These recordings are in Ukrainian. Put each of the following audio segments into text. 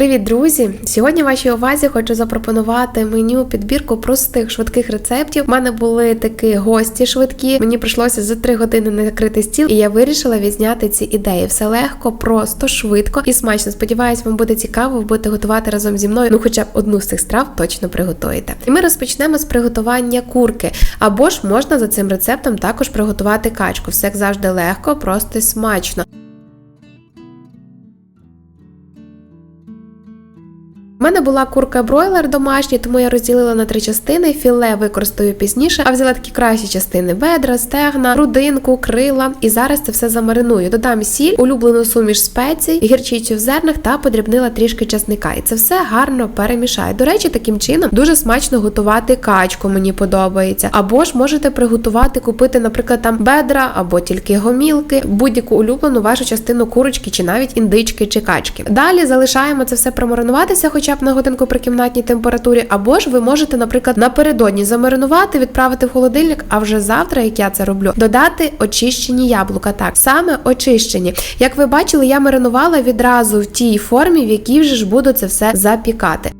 Привіт, друзі! Сьогодні вашій увазі хочу запропонувати меню підбірку простих швидких рецептів. У мене були такі гості швидкі. Мені прийшлося за 3 години накрити стіл, і я вирішила відзняти ці ідеї. Все легко, просто, швидко і смачно. Сподіваюсь, вам буде цікаво, ви будете готувати разом зі мною. Ну, хоча б одну з цих страв точно приготуєте. І ми розпочнемо з приготування курки. Або ж можна за цим рецептом також приготувати качку. Все як завжди легко, просто і смачно. У мене була курка бройлер домашній, тому я розділила на три частини. Філе використаю пізніше, а взяла такі кращі частини: бедра, стегна, грудинку, крила. І зараз це все замариную. Додам сіль, улюблену суміш спецій, гірчицю в зернах та подрібнила трішки часника. І це все гарно перемішаю. До речі, таким чином дуже смачно готувати качку. Мені подобається. Або ж можете приготувати, купити, наприклад, там бедра або тільки гомілки, будь-яку улюблену вашу частину курочки, чи навіть індички чи качки. Далі залишаємо це все промаринуватися, хоча б на годинку при кімнатній температурі, або ж ви можете, наприклад, напередодні замаринувати, відправити в холодильник, а вже завтра, як я це роблю, додати очищені яблука. Так, саме очищені. Як ви бачили, я маринувала відразу в тій формі, в якій вже ж буду це все запікати.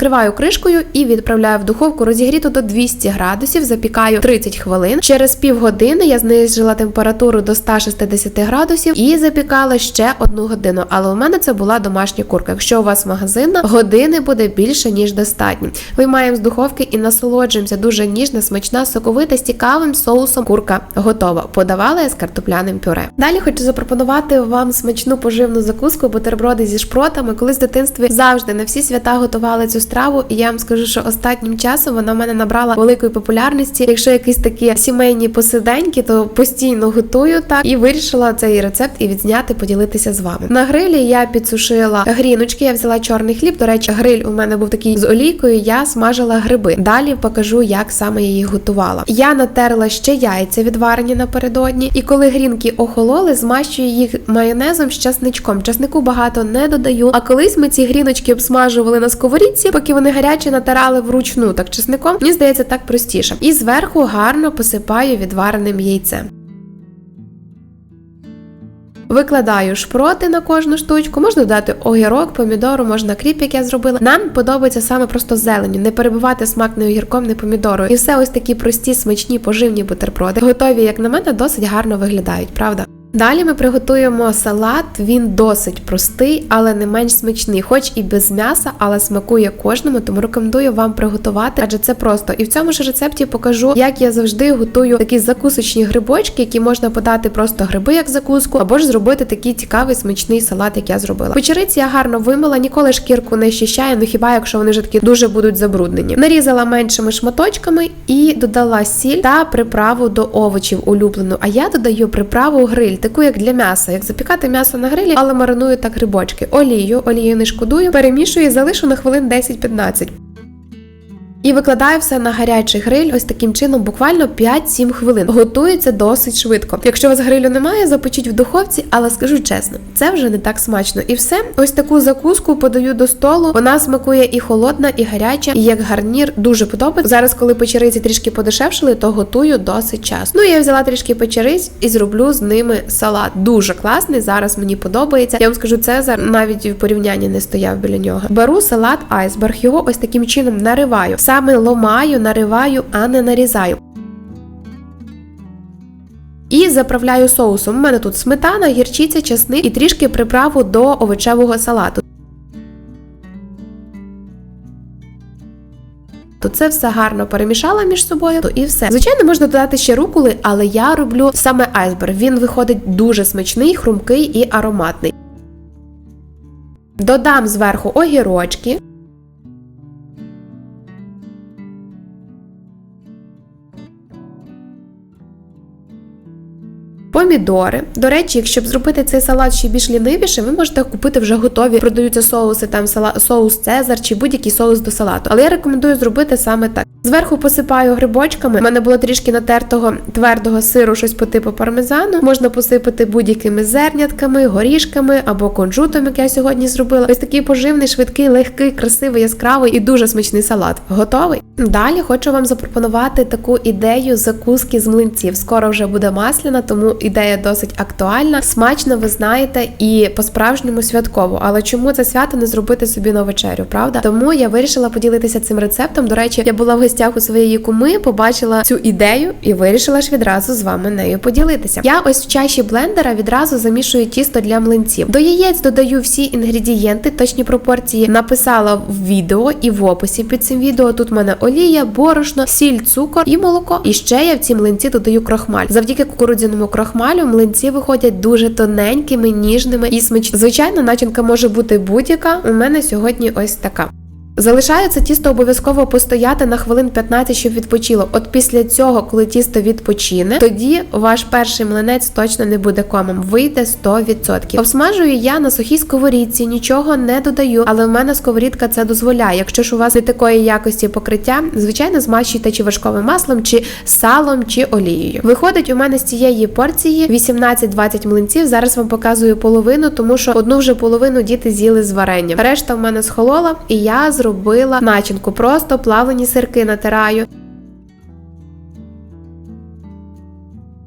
Вкриваю кришкою і відправляю в духовку розігріту до 200 градусів, запікаю 30 хвилин. Через півгодини я знизила температуру до 160 градусів і запікала ще одну годину. Але у мене це була домашня курка. Якщо у вас магазинна, години буде більше ніж достатньо. Виймаємо з духовки і насолоджуємося дуже ніжна, смачна, соковита з цікавим соусом. Курка готова. Подавала я з картопляним пюре. Далі хочу запропонувати вам смачну поживну закуску, бутерброди зі шпротами. Колись в дитинстві завжди на всі свята готували цю страву, і я вам скажу, що останнім часом вона в мене набрала великої популярності. Якщо якісь такі сімейні посиденьки, то постійно готую так і вирішила цей рецепт і відзняти, поділитися з вами. На грилі я підсушила гріночки, я взяла чорний хліб. До речі, гриль у мене був такий з олійкою. Я смажила гриби. Далі покажу, як саме їх готувала. Я натерла ще яйця відварені напередодні, і коли грінки охололи, змащую їх майонезом з часничком. Часнику багато не додаю. А колись ми ці гріночки обсмажували на сковорідці поки вони гарячі натирали вручну так чесником, мені здається, так простіше. І зверху гарно посипаю відвареним яйцем. Викладаю шпроти на кожну штучку, можна додати огірок, помідору, можна кріп, як я зробила. Нам подобається саме просто зеленю, не перебивати смак не огірком, не помідорою. І все ось такі прості, смачні, поживні бутерброди. Готові, як на мене, досить гарно виглядають, правда? Далі ми приготуємо салат. Він досить простий, але не менш смачний, хоч і без м'яса, але смакує кожному, тому рекомендую вам приготувати, адже це просто. І в цьому ж рецепті покажу, як я завжди готую такі закусочні грибочки, які можна подати просто гриби як закуску, або ж зробити такий цікавий смачний салат, як я зробила. Печериці я гарно вимила, ніколи шкірку не щищаю, ну хіба якщо вони вже такі дуже будуть забруднені. Нарізала меншими шматочками і додала сіль та приправу до овочів улюблену. А я додаю приправу гриль таку як для м'яса, як запікати м'ясо на грилі, але мариную так грибочки. Олію, олію не шкодую, перемішую і залишу на хвилин 10-15. І викладаю все на гарячий гриль, ось таким чином, буквально 5-7 хвилин. Готується досить швидко. Якщо у вас грилю немає, запечіть в духовці, але скажу чесно, це вже не так смачно. І все, ось таку закуску подаю до столу. Вона смакує і холодна, і гаряча, і як гарнір дуже подобається. Зараз, коли печериці трішки подешевшили, то готую досить часто. Ну я взяла трішки печериць і зроблю з ними салат. Дуже класний. Зараз мені подобається. Я вам скажу, Цезар навіть в порівнянні не стояв біля нього. Беру салат айсберг, його ось таким чином нариваю. Саме ломаю, нариваю, а не нарізаю. І заправляю соусом. У мене тут сметана, гірчиця, часник і трішки приправу до овочевого салату. То це все гарно перемішала між собою, то і все. Звичайно, можна додати ще руколи, але я роблю саме айсберг. Він виходить дуже смачний, хрумкий і ароматний. Додам зверху огірочки. Помідори. До речі, якщо б зробити цей салат ще більш лінивіше, ви можете купити вже готові. Продаються соуси, там соус Цезар чи будь-який соус до салату. Але я рекомендую зробити саме так. Зверху посипаю грибочками. У мене було трішки натертого твердого сиру, щось по типу пармезану. Можна посипати будь-якими зернятками, горішками або кунжутом, як я сьогодні зробила. Ось такий поживний, швидкий, легкий, красивий, яскравий і дуже смачний салат. Готовий? Далі хочу вам запропонувати таку ідею закуски з млинців. Скоро вже буде масляна, тому ідея ідея досить актуальна. Смачно, ви знаєте, і по-справжньому святково. Але чому це свято не зробити собі на вечерю, правда? Тому я вирішила поділитися цим рецептом. До речі, я була в гостях у своєї куми, побачила цю ідею і вирішила ж відразу з вами нею поділитися. Я ось в чаші блендера відразу замішую тісто для млинців. До яєць додаю всі інгредієнти, точні пропорції написала в відео і в описі під цим відео. Тут в мене олія, борошно, сіль, цукор і молоко. І ще я в ці млинці додаю крохмаль. Завдяки кукурудзяному крохмалю млинці виходять дуже тоненькими, ніжними і смачними. Звичайно, начинка може бути будь-яка. У мене сьогодні ось така. Залишається тісто обов'язково постояти на хвилин 15, щоб відпочило. От після цього, коли тісто відпочине, тоді ваш перший млинець точно не буде комом. Вийде 100%. Обсмажую я на сухій сковорідці, нічого не додаю, але в мене сковорідка це дозволяє. Якщо ж у вас не такої якості покриття, звичайно, змащуйте чи вершковим маслом, чи салом, чи олією. Виходить, у мене з цієї порції 18-20 млинців. Зараз вам показую половину, тому що одну вже половину діти з'їли з варенням. Решта в мене схолола, і я зробила начинку. Просто плавлені сирки натираю.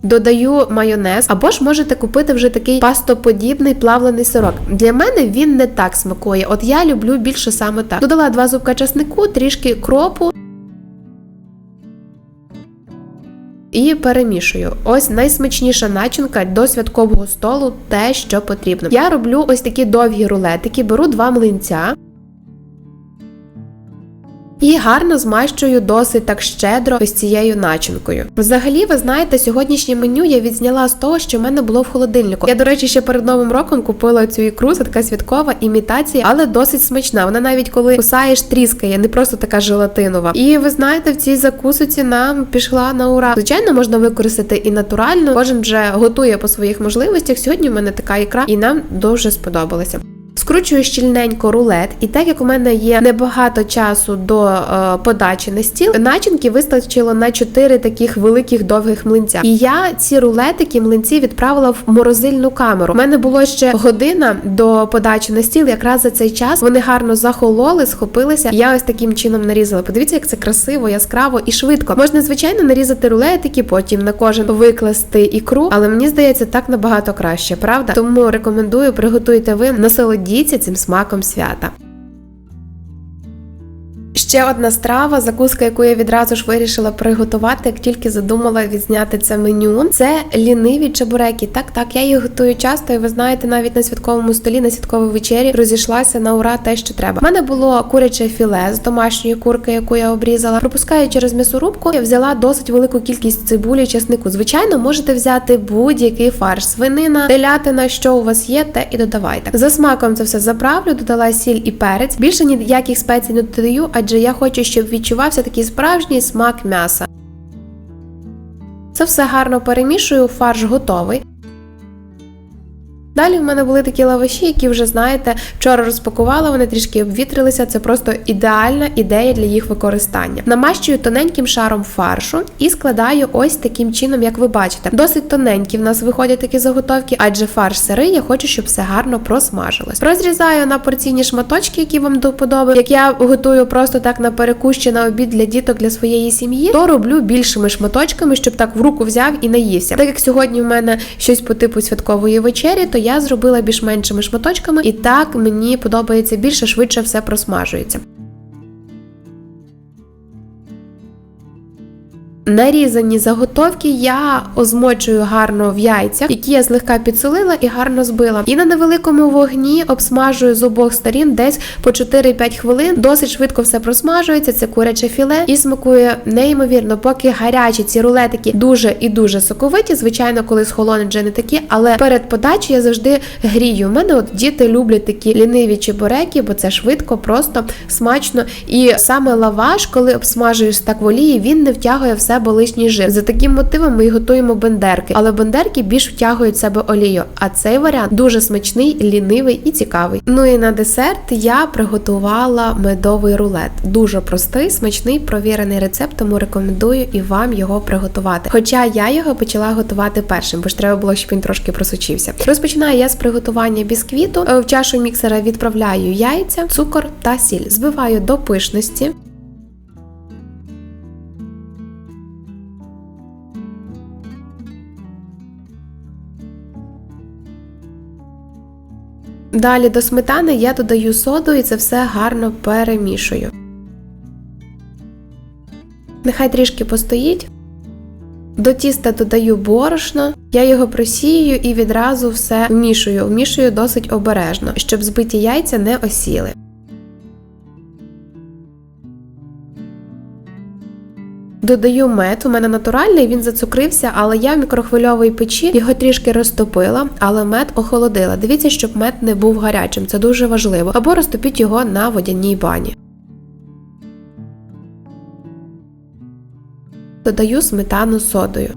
Додаю майонез, або ж можете купити вже такий пастоподібний плавлений сирок. Для мене він не так смакує. От я люблю більше саме так. Додала два зубка часнику, трішки кропу. І перемішую. Ось найсмачніша начинка до святкового столу, те, що потрібно. Я роблю ось такі довгі рулетики, беру два млинця. І гарно змащую досить так щедро ось цією начинкою. Взагалі, ви знаєте, сьогоднішнє меню я відзняла з того, що в мене було в холодильнику. Я, до речі, ще перед новим роком купила цю ікру, це така святкова імітація, але досить смачна. Вона навіть коли кусаєш, тріскає, не просто така желатинова. І ви знаєте, в цій закусуці нам пішла на ура. Звичайно, можна використати і натуральну. Кожен вже готує по своїх можливостях. Сьогодні в мене така ікра, і нам дуже сподобалася. Скручую щільненько рулет, і так як у мене є небагато часу до е, подачі на стіл, начинки вистачило на 4 таких великих довгих млинця. І я ці рулетики млинці відправила в морозильну камеру. У мене було ще година до подачі на стіл. Якраз за цей час вони гарно захололи, схопилися. Я ось таким чином нарізала. Подивіться, як це красиво, яскраво і швидко. Можна звичайно нарізати рулетики, потім на кожен викласти ікру, але мені здається, так набагато краще, правда? Тому рекомендую приготуйте ви насолодіться насолодіться цим смаком свята. Ще одна страва, закуска, яку я відразу ж вирішила приготувати, як тільки задумала відзняти це меню. Це ліниві чебуреки. Так, так, я їх готую часто, і ви знаєте, навіть на святковому столі, на святковій вечері розійшлася на ура те, що треба. У мене було куряче філе з домашньої курки, яку я обрізала. Пропускаю через м'ясорубку, я взяла досить велику кількість цибулі, чеснику. Звичайно, можете взяти будь-який фарш, свинина, телятина, що у вас є, те і додавайте. За смаком це все заправлю, додала сіль і перець. Більше ніяких спецій не додаю, адже я хочу, щоб відчувався такий справжній смак м'яса. Це все гарно перемішую, фарш готовий. Далі в мене були такі лаваші, які вже знаєте, вчора розпакувала, вони трішки обвітрилися. Це просто ідеальна ідея для їх використання. Намащую тоненьким шаром фаршу і складаю ось таким чином, як ви бачите. Досить тоненькі в нас виходять такі заготовки, адже фарш сирий, я хочу, щоб все гарно просмажилось. Розрізаю на порційні шматочки, які вам до подоби. Як я готую просто так на перекус чи на обід для діток для своєї сім'ї, то роблю більшими шматочками, щоб так в руку взяв і наївся. Так як сьогодні в мене щось по типу святкової вечері, то я зробила більш меншими шматочками, і так мені подобається більше, швидше все просмажується. Нарізані заготовки я озмочую гарно в яйцях, які я злегка підсолила і гарно збила. І на невеликому вогні обсмажую з обох сторін десь по 4-5 хвилин. Досить швидко все просмажується. Це куряче філе і смакує неймовірно, поки гарячі ці рулетики дуже і дуже соковиті. Звичайно, коли схолонуть вже не такі, але перед подачею я завжди грію. У мене от діти люблять такі ліниві чебуреки, бо це швидко, просто смачно. І саме лаваш, коли обсмажуєш так в олії, він не втягує все себе лишній жир. За таким мотивом ми готуємо бендерки, але бендерки більш втягують в себе олію. А цей варіант дуже смачний, лінивий і цікавий. Ну і на десерт я приготувала медовий рулет. Дуже простий, смачний, провірений рецепт, тому рекомендую і вам його приготувати. Хоча я його почала готувати першим, бо ж треба було, щоб він трошки просочився. Розпочинаю я з приготування бісквіту. В чашу міксера відправляю яйця, цукор та сіль. Збиваю до пишності. Далі до сметани я додаю соду і це все гарно перемішую. Нехай трішки постоїть. До тіста додаю борошно, я його просію і відразу все вмішую. Вмішую досить обережно, щоб збиті яйця не осіли. Додаю мед, у мене натуральний, він зацукрився, але я в мікрохвильовій печі його трішки розтопила, але мед охолодила. Дивіться, щоб мед не був гарячим, це дуже важливо. Або розтопіть його на водяній бані. Додаю сметану содою.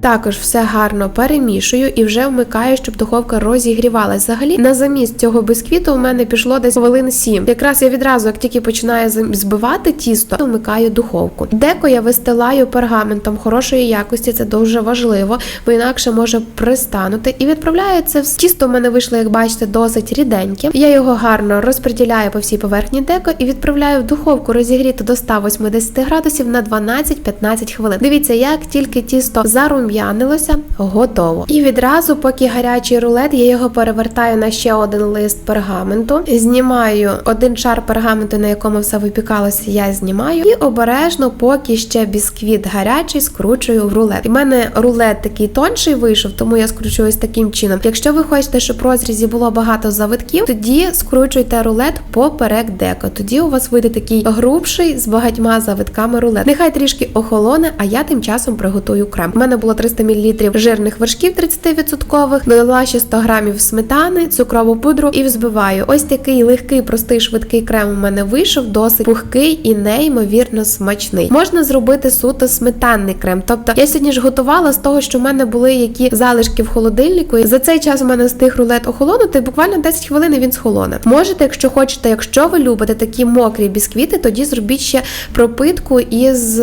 Також все гарно перемішую і вже вмикаю, щоб духовка розігрівалась. Взагалі на замість цього бисквіту у мене пішло десь хвилин 7. Якраз я відразу, як тільки починаю збивати тісто, вмикаю духовку. Деко я вистилаю пергаментом хорошої якості, це дуже важливо, бо інакше може пристанути. І відправляю це в тісто. У мене вийшло, як бачите, досить ріденьке. Я його гарно розподіляю по всій поверхні деко і відправляю в духовку розігріти до 180 градусів на 12-15 хвилин. Дивіться, як тільки тісто зарум'янилося, готово. І відразу, поки гарячий рулет, я його перевертаю на ще один лист пергаменту. Знімаю один шар пергаменту, на якому все випікалося, я знімаю. І обережно, поки ще бісквіт гарячий, скручую в рулет. У мене рулет такий тонший вийшов, тому я скручую ось таким чином. Якщо ви хочете, щоб в розрізі було багато завитків, тоді скручуйте рулет поперек деко. Тоді у вас вийде такий грубший з багатьма завитками рулет. Нехай трішки охолоне, а я тим часом приготую крем. У мене було 300 мл жирних вершків 30%, додала ще 100 грамів сметани, цукрову пудру і взбиваю. Ось такий легкий, простий, швидкий крем у мене вийшов, досить пухкий і неймовірно смачний. Можна зробити суто сметанний крем. Тобто я сьогодні ж готувала з того, що в мене були які залишки в холодильнику. І за цей час у мене встиг рулет охолонути, буквально 10 хвилин він схолоне. Можете, якщо хочете, якщо ви любите такі мокрі бісквіти, тоді зробіть ще пропитку із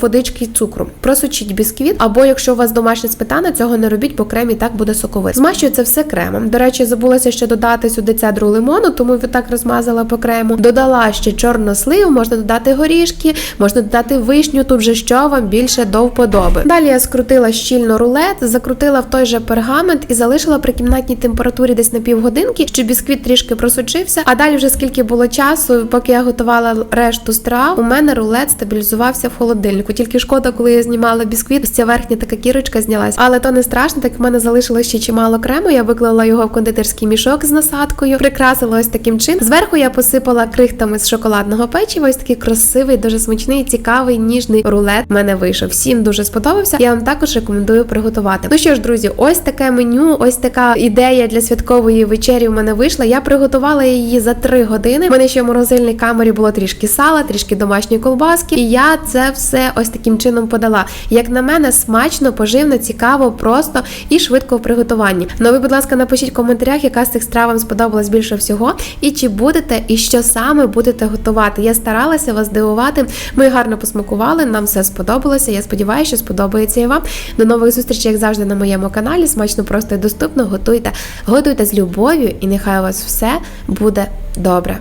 водички і цукру. Просучіть бісквіт, або якщо у вас домашня сметана, цього не робіть, бо крем і так буде соковит. Змащую це все кремом. До речі, забулася ще додати сюди цедру лимону, тому так розмазала по крему. Додала ще чорнослив, можна додати горішки, можна додати вишню. Тут вже що вам більше до вподоби. Далі я скрутила щільно рулет, закрутила в той же пергамент і залишила при кімнатній температурі десь на півгодинки, щоб бісквіт трішки просочився. А далі, вже скільки було часу, поки я готувала решту страв, у мене рулет стабілізувався в холодильнику. Тільки шкода, коли я знімала бісквіт, ця верхня така кірочка знялась. Але то не страшно, так в мене залишилось ще чимало крему. Я виклала його в кондитерський мішок з насадкою, прикрасила ось таким чином. Зверху я посипала крихтами з шоколадного печива. Ось такий красивий, дуже смачний, цікавий, ніжний рулет. в мене вийшов. Всім дуже сподобався. Я вам також рекомендую приготувати. Ну що ж, друзі, ось таке меню, ось така ідея для святкової вечері. У мене вийшла. Я приготувала її за 3 години. У мене ще в морозильній камері було трішки сала, трішки домашньої колбаски. І я це все ось таким чином подала. Як на мене, смачно, поживно, цікаво, просто і швидко в приготуванні. Ну ви, будь ласка, напишіть в коментарях, яка з цих страв вам сподобалась більше всього, і чи будете, і що саме будете готувати. Я старалася вас здивувати. Ми гарно посмакували, нам все сподобалося. Я сподіваюся, що сподобається і вам. До нових зустрічей, як завжди, на моєму каналі. Смачно, просто і доступно. Готуйте, готуйте з любов'ю, і нехай у вас все буде добре.